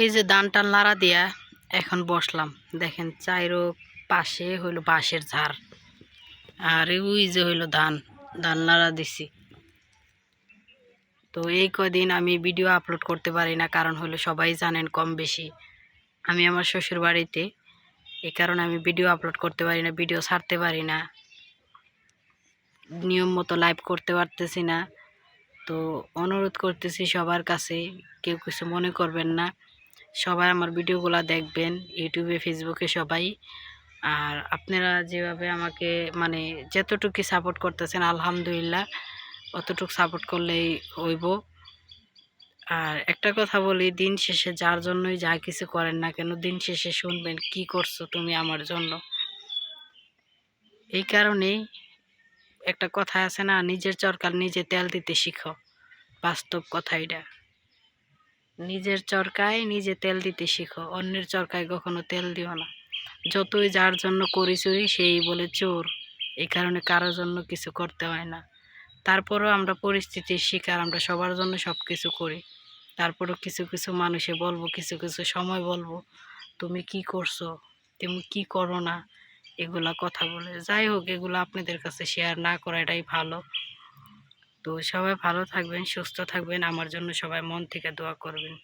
এই যে ধান টান লাড়া দিয়া এখন বসলাম। দেখেন চাইরো পাশে হইল বাঁশের ঝাড়। আর ওই যে হইল ধান ধান লাড়া দিছি। তো এই কদিন আমি ভিডিও আপলোড করতে পারি না, কারণ হলো সবাই জানেন কম বেশি। আমি আমার শ্বশুর বাড়িতে এই কারণে আমি ভিডিও আপলোড করতে পারি না, ভিডিও ছাড়তে পারি না। নিয়ম মতো লাইভ করতে পারতেছি না। তো অনুরোধ করতেছি সবার কাছে, কেউ কিছু মনে করবেন না। সবাই আমার ভিডিওগুলো দেখবেন, ইউটিউবে, ফেসবুকে সবাই। আর আপনারা যেভাবে আমাকে মানে যতটুকু সাপোর্ট করতেছেন, আলহামদুলিল্লাহ, অতটুকু সাপোর্ট করলেই হইব। আর একটা কথা বলি, দিন শেষে যার জন্যই যা কিছু করেন না কেন, দিন শেষে শুনবেন কি করছ তুমি আমার জন্য। এই কারণেই একটা কথা আছে না, নিজের চরকার নিজে তেল দিতে শিখো। বাস্তব কথা এটা। নিজের চরকায় নিজে তেল দিতে শিখো, অন্যের চরকায় কখনো তেল দিও না। যতই যার জন্য করি চুরি সেই বলে চোর এই কারণে কারোর জন্য কিছু করতে হয় না। তারপরেও আমরা পরিস্থিতির শিকার, আমরা সবার জন্য সব কিছু করি। তারপরেও কিছু কিছু মানুষে বলব, কিছু কিছু সময় বলব, তুমি কি করছ? তুমি কি করো না? এগুলা কথা বলে। যাই হোক, এগুলো আপনাদের কাছে শেয়ার না করা এটাই ভালো। তো সবাই ভালো থাকবেন সুস্থ থাকবেন। আমার জন্য সবাই মন থেকে দোয়া করবেন।